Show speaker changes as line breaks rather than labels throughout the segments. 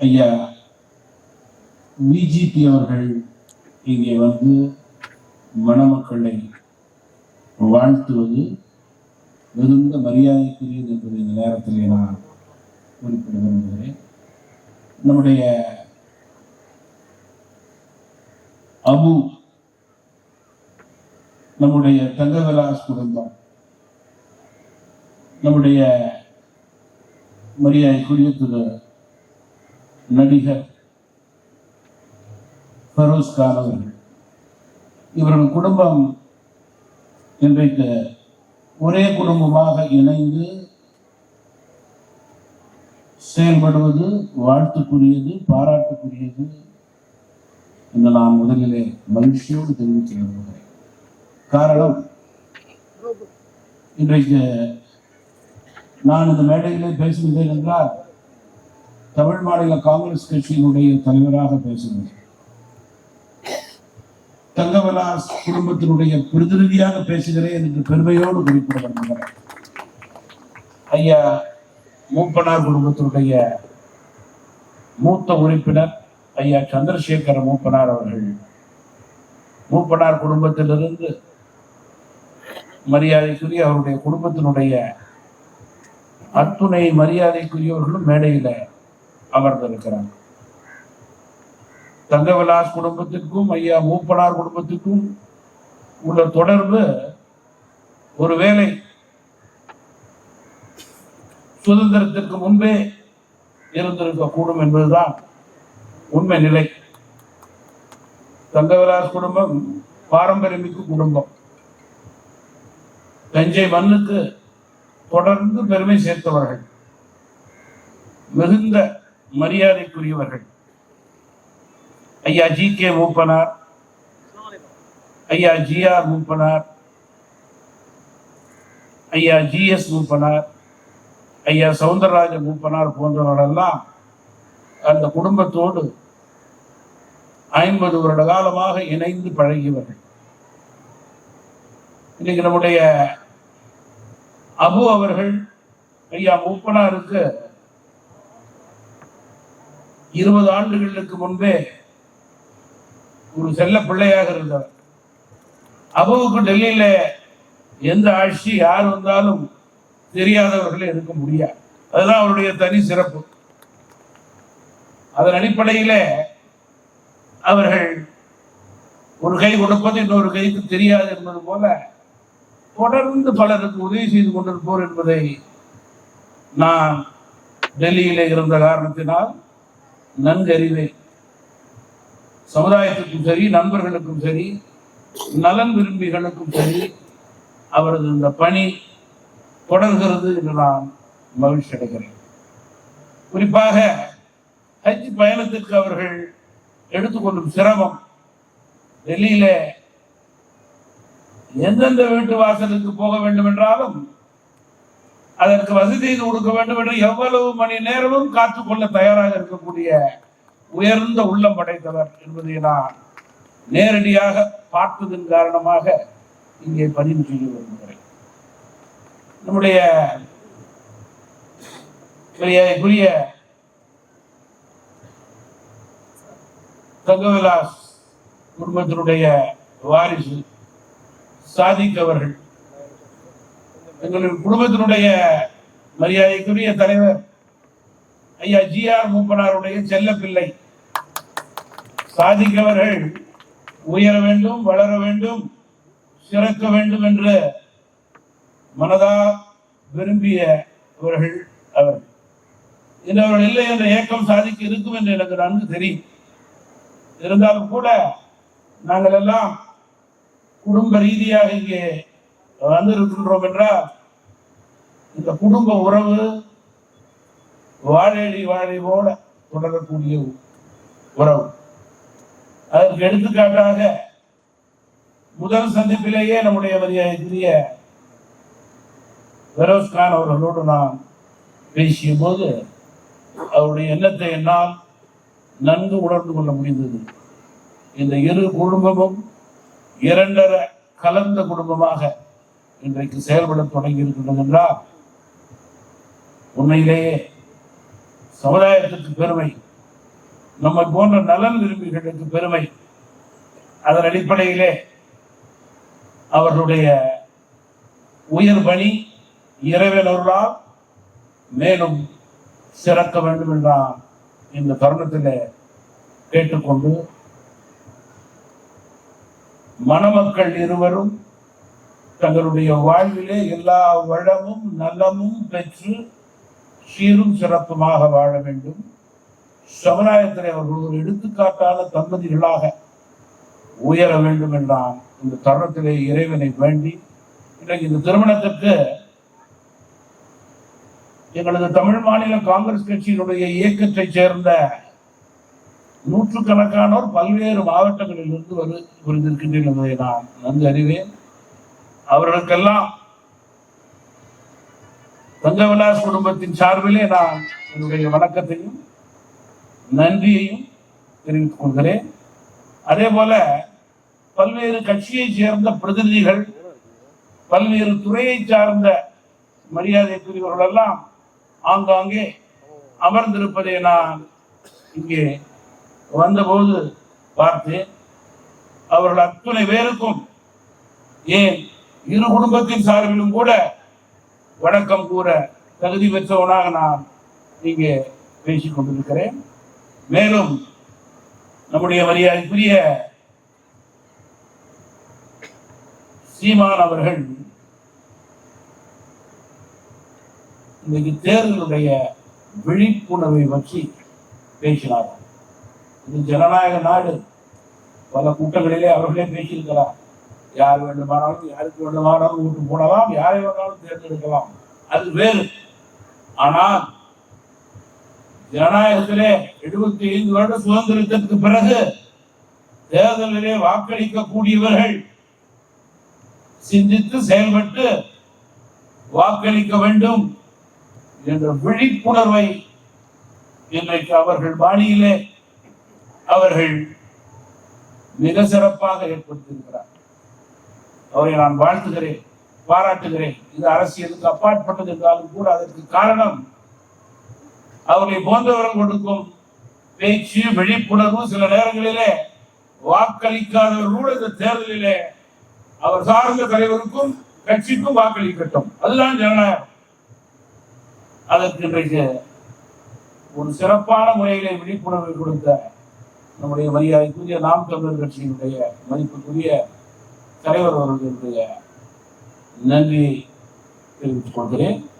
ஐயா பிஜிபி அவர்கள் இங்கே வந்து மணமக்களை வாழ்த்துவது மிகுந்த மரியாதைக்குரியது என்பதை இந்த நேரத்திலே நான் குறிப்பிட விரும்புகிறேன். நம்முடைய அபு நம்முடைய தங்கவிலாஸ் குடும்பம் நம்முடைய மரியாதைக்குரிய திரு நடிகர் ஃபரோஸ் கான் அவர்கள். இவர்கள் குடும்பம் இன்றைக்கு ஒரே குடும்பமாக இணைந்து செயல்படுவது வாழ்த்துக்குரியது பாராட்டுக்குரியது என்று நான் முதலிலே மகிழ்ச்சியோடு தெரிவிக்க விரும்புகிறேன் காரணம் இன்றைக்கு நான் இந்த மேடையிலே பேசுகிறேன் என்றால் தமிழ் மாநில காங்கிரஸ் கட்சியினுடைய தலைவராக பேசுகிறேன் தங்கவலாஸ் குடும்பத்தினுடைய பிரதிநிதியாக பேசுகிறேன் என்று பெருமையோடு குறிப்பிட விரும்புகிறேன். ஐயா மூப்பனார் குடும்பத்தினுடைய மூத்த உறுப்பினர் ஐயா சந்திரசேகர மூப்பனார் அவர்கள். மூப்பனார் குடும்பத்திலிருந்து மரியாதைக்குரிய அவருடைய குடும்பத்தினுடைய அத்துணை மரியாதைக்குரியவர்களும் மேடையில் அமர்ந்திருக்கிறார். தங்கவிலாஸ் குடும்பத்திற்கும் ஐயா மூப்பனார் குடும்பத்திற்கும் உள்ள தொடர்பு ஒருவேளை சுதந்திரத்திற்கு முன்பே இருந்திருக்கக்கூடும் என்பதுதான் உண்மை நிலை. தங்கவிலாஸ் குடும்பம் பாரம்பரியமிக்க குடும்பம். தஞ்சை மண்ணுக்கு தொடர்ந்து பெருமை சேர்த்தவர்கள். மிகுந்த மரியாதைக்குரியவர்கள். ஐயா ஜி கே மூப்பனார். ஐயா ஜி ஆர் மூப்பனார். ஐயா ஜி எஸ் மூப்பனார். ஐயா சவுந்தரராஜ மூப்பனார் போன்றவர்களெல்லாம் அந்த குடும்பத்தோடு ஐம்பது வருட காலமாக இணைந்து பழகியவர்கள். இன்னைக்கு நம்முடைய அபு அவர்கள் ஐயா மூப்பனாருக்கு இருபது ஆண்டுகளுக்கு முன்பே ஒரு செல்ல பிள்ளையாக இருந்தார். அபுவுக்கு டெல்லியில எந்த ஆட்சி யார் வந்தாலும் தெரியாதவர்களே இருக்க முடியாது. அதுதான் அவருடைய தனி சிறப்பு. அதன் அடிப்படையில அவர்கள் ஒரு கை கொடுப்பது இன்னொரு கைக்கு தெரியாது என்பது போல தொடர்ந்து பலருக்கு உதவி செய்து கொண்டிருப்போர் என்பதை நான் டெல்லியிலே இருந்த காரணத்தினால் நன்கறிவேன். சமுதாயத்துக்கும் சரி நண்பர்களுக்கும் சரி நலன் விரும்பிகளுக்கும் சரி அவரது இந்த பணி தொடர்கிறது என்று நான் மகிழ்ச்சி அடைகிறேன். குறிப்பாக ஹஜ் பயணத்திற்கு அவர்கள் எடுத்துக்கொள்ளும் சிரமம் டெல்லியில எந்தெந்த வீட்டு வாசலுக்கு போக வேண்டும் என்றாலும் அதற்கு வசதி கொடுக்க வேண்டும் என்று எவ்வளவு மணி நேரமும் காத்துக்கொள்ள தயாராக இருக்கக்கூடிய உயர்ந்த உள்ளம் படைத்தவர் என்பதை நான் நேரடியாக பார்த்ததன் காரணமாக இங்கே பதிவு செய்ய விரும்புகிறேன். நம்முடைய புரிய தங்கவிலாஸ் குடும்பத்தினுடைய வாரிசு சாதிக் அவர்கள் எங்களுடைய குடும்பத்தினுடைய மரியாதைக்குரிய தலைவர் ஐயா ஜி ஆர் மூப்பனாருடைய செல்ல பிள்ளை. சாதிக்கவர்கள் உயர வேண்டும் வளர வேண்டும் சிறக்க வேண்டும் என்று மனதா விரும்பியவர்கள் அவர்கள் இன்று அவர்கள் இல்லை என்ற ஏக்கம் சாதிக்க இருக்கும் என்று எனக்கு நன்கு தெரியும். இருந்தாலும் கூட நாங்கள் எல்லாம் குடும்ப ரீதியாக இங்கே வந்திருக்கின்றோம் என்றால் இந்த குடும்ப உறவு வாழேடி வாழை போல தொடரக்கூடிய உறவு. அதற்கு எடுத்துக்காட்டாக முதல் சந்திப்பிலேயே நம்முடைய மரியாதைக்குரிய பெரோஸ் கான் அவர்களோடு நான் பேசிய போது அவருடைய எண்ணத்தை என்னால் நன்கு உணர்ந்து கொள்ள முடிந்தது. இந்த இரு குடும்பமும் இரண்டரை கலந்த குடும்பமாக இன்றைக்கு செயல்பட தொடங்கி இருக்கின்றது என்றால் உண்மையிலேயே சமுதாயத்துக்கு பெருமை நம்மை போன்ற நலன் விரும்பிகளுக்கு பெருமை. அதன் அடிப்படையிலே அவர்களுடைய உயர் பணி இறைவன் அருளால் மேலும் சிறக்க வேண்டும் என்றால் இந்த தருணத்தில் கேட்டுக்கொண்டு மணமக்கள் இருவரும் தங்களுடைய வாழ்விலே எல்லா வளமும் நலமும் பெற்று சீரும் சிறப்புமாக வாழ வேண்டும். சமுதாயத்திலே அவர்கள் ஒரு எடுத்துக்காட்டான தம்பதிகளாக உயர வேண்டும் என்றால் இந்த தருணத்திலே இறைவனை வேண்டி இன்றைக்கு இந்த திருமணத்திற்கு எங்களது தமிழ் மாநில காங்கிரஸ் கட்சியினுடைய இயக்கத்தை சேர்ந்த நூற்றுக்கணக்கானோர் பல்வேறு மாவட்டங்களிலிருந்து வரு புரிந்திருக்கின்றனர் என்பதை நான் நன்கு அறிவேன். அவர்களுக்கெல்லாம் தங்கவிலாஸ் குடும்பத்தின் சார்பிலே நான் என்னுடைய வணக்கத்தையும் நன்றியையும் தெரிவித்துக் கொள்கிறேன். அதே போல பல்வேறு கட்சியை சேர்ந்த பிரதிநிதிகள் பல்வேறு துறையை சார்ந்த மரியாதைக்குரியவர்கள் எல்லாம் ஆங்காங்கே அமர்ந்திருப்பதை நான் இங்கே வந்தபோது பார்த்தேன். அவர்கள் அத்துணை பேருக்கும் ஏன் இரு குடும்பத்தின் சார்பிலும் கூட வணக்கம் கூற தகுதி பெற்றவனாக நான் இங்கே பேசிக் கொண்டிருக்கிறேன். மேலும் நம்முடைய மரியாதைக்குரிய சீமான் அவர்கள் இன்றைக்கு தேர்தலுடைய விழிப்புணர்வை பற்றி பேசினார். இது ஜனநாயக நாடு. பல கூட்டங்களிலே அவர்களே பேசியிருக்கிறார். யார் வேண்டுமானாலும் யாருக்கு வேண்டுமானாலும் ஓட்டு போடலாம் யாரை வேணாலும் தேர்ந்தெடுக்கலாம். அது வேறு. ஆனால் ஜனநாயகத்திலே எழுபத்தி ஐந்து வருட சுதந்திரத்திற்கு பிறகு தேர்தலிலே வாக்களிக்கக்கூடியவர்கள் சிந்தித்து செயல்பட்டு வாக்களிக்க வேண்டும் என்ற விழிப்புணர்வை இன்றைக்கு அவர்கள் பாணியிலே அவர்கள் மிக சிறப்பாக ஏற்படுத்தியிருக்கிறார் அவரை நான் வாழ்த்துகிறேன் பாராட்டுகிறேன். இது அரசியலுக்கு அப்பாற்பட்டது என்றாலும் கூட அதற்கு காரணம் அவர்களை போன்றவர்கள் கொடுக்கும் பேச்சு விழிப்புணர்வு சில நேரங்களிலே வாக்களிக்காதவர்கள் கூட இந்த தேர்தலிலே அவர் சார்ந்த தலைவருக்கும் கட்சிக்கும் வாக்களிக்கட்டும். அதுதான் ஜனநாயகம். அதற்கு இன்றைக்கு ஒரு சிறப்பான முறையிலே விழிப்புணர்வை கொடுத்த நம்முடைய மரியாதைக்குரிய நாம் தமிழர் கட்சியினுடைய மதிப்புக்குரிய தலைவர் அவர்களுடைய நன்றியை தெரிவித்துக் கொள்கிறேன்.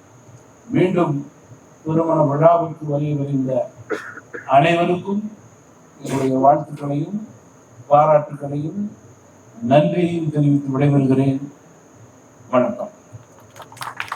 மீண்டும் திருமண விழாவுக்கு வருகை வருகின்ற அனைவருக்கும் என்னுடைய வாழ்த்துக்களையும் பாராட்டுக்களையும் நன்றியையும் தெரிவித்து விடைபெறுகிறேன். வணக்கம்.